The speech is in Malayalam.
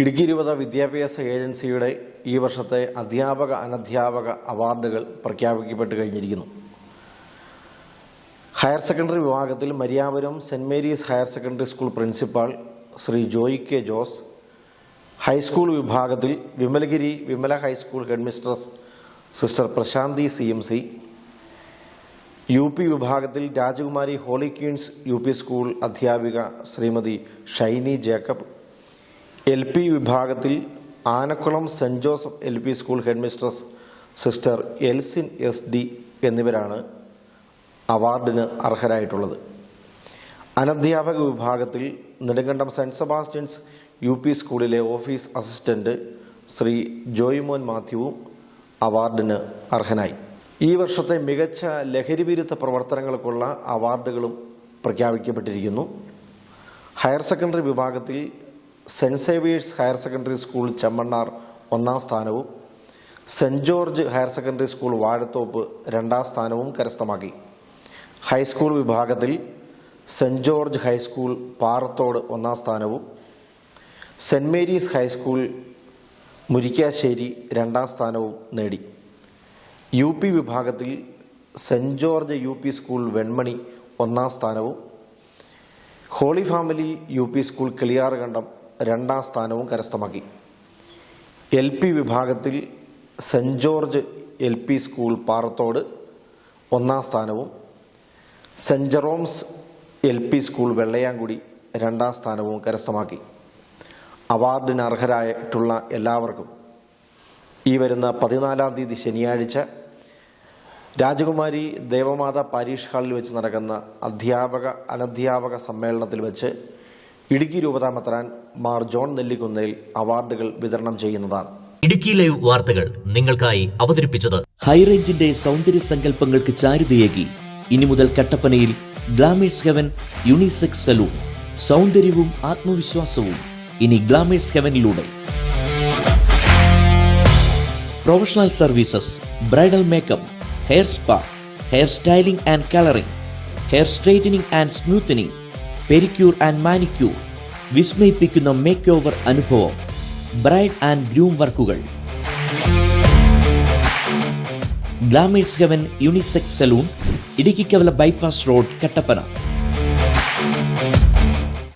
ഇടുക്കി രൂപത വിദ്യാഭ്യാസ ഏജൻസിയുടെ ഈ വർഷത്തെ അധ്യാപക അനധ്യാപക അവാർഡുകൾ പ്രഖ്യാപിക്കപ്പെട്ട് കഴിഞ്ഞിരിക്കുന്നു. ഹയർ സെക്കൻഡറി വിഭാഗത്തിൽ Mariyapuram Saint Mary's higher secondary school principal Shri Joy K Jose high school വിഭാഗത്തിൽ Vimalagiri Vimala high school headmistress sister Prashanti C M C U P വിഭാഗത്തിൽ Rajakumari Holy Queen's U P school അധ്യാപിക Shrimati Shiny Jacob L P വിഭാഗത്തിൽ Anakkulam Saint Joseph L P school headmistress sister Elsin S D എന്നിവരാണ് അവാർഡിന് അർഹരായിട്ടുള്ളത്. അനധ്യാപക വിഭാഗത്തിൽ Nedumkandam Saint Sebastian's U P സ്കൂളിലെ ഓഫീസ് അസിസ്റ്റന്റ് ശ്രീ ജോയിമോൻ മാത്യുവും അവാർഡിന് അർഹനായി. ഈ വർഷത്തെ മികച്ച ലഹരിവിരുദ്ധ പ്രവർത്തനങ്ങൾക്കുള്ള അവാർഡുകളും പ്രഖ്യാപിക്കപ്പെട്ടിരിക്കുന്നു. ഹയർ സെക്കൻഡറി വിഭാഗത്തിൽ Saint Xavier's higher secondary school Chemmannar ഒന്നാം സ്ഥാനവും Saint George higher secondary school Vazhathoppu രണ്ടാം സ്ഥാനവും കരസ്ഥമാക്കി. ഹൈസ്കൂൾ വിഭാഗത്തിൽ സെന്റ് ജോർജ് ഹൈസ്കൂൾ പാറത്തോട് ഒന്നാം സ്ഥാനവും സെന്റ് മേരീസ് ഹൈസ്കൂൾ മുരിക്കാശ്ശേരി രണ്ടാം സ്ഥാനവും നേടി. യു പി വിഭാഗത്തിൽ Saint George U P school Venmani ഒന്നാം സ്ഥാനവും Holy Family U P school Kiliyarukandam രണ്ടാം സ്ഥാനവും കരസ്ഥമാക്കി. എൽ പി വിഭാഗത്തിൽ Saint George L P school Parathodu ഒന്നാം സ്ഥാനവും Saint Jerome's L P school Vellayamkudy രണ്ടാം സ്ഥാനവും കരസ്ഥമാക്കി. അവാർഡിന് അർഹരായിട്ടുള്ള എല്ലാവർക്കും ഈ വരുന്ന പതിനാലാം തീയതി ശനിയാഴ്ച രാജകുമാരി ദേവമാതാ പാരീഷ് ഹാളിൽ വെച്ച് നടക്കുന്ന അധ്യാപക അനധ്യാപക സമ്മേളനത്തിൽ വെച്ച് ഇടുക്കി രൂപതാമത്രാൻ മാർ ജോൺ നെല്ലിക്കുന്നേൽ അവാർഡുകൾ വിതരണം ചെയ്യുന്നതാണ്. ഇടുക്കി ലൈവ് വാർത്തകൾ നിങ്ങൾക്കായി അവതരിപ്പിച്ചത്. ഹൈറേഞ്ചിന്റെ സൗന്ദര്യ സങ്കല്പങ്ങൾക്ക് ചാരുതയേകി. ഇനി മുതൽ കട്ടപ്പനയിൽ ഗ്ലാമേഴ്സ് ഹെവൻ യുണിസെക്സ് സലൂൺ. സൗന്ദര്യവും ആത്മവിശ്വാസവും ഇനി ഗ്ലാമേഴ്സ് ഹെവനിലൂടെ. Professional services bridal makeup hair spa hair styling and colouring hair straightening and smoothening pedicure and manicure വിസ്മയിപ്പിക്കുന്ന make over അനുഭവം. ബ്രൈഡ് ആൻഡ് ഗ്രൂം വർക്കുകൾ. ഗ്ലാമേഴ്സ് heaven unisex salon Idukkikkavala bypass road Kattappana.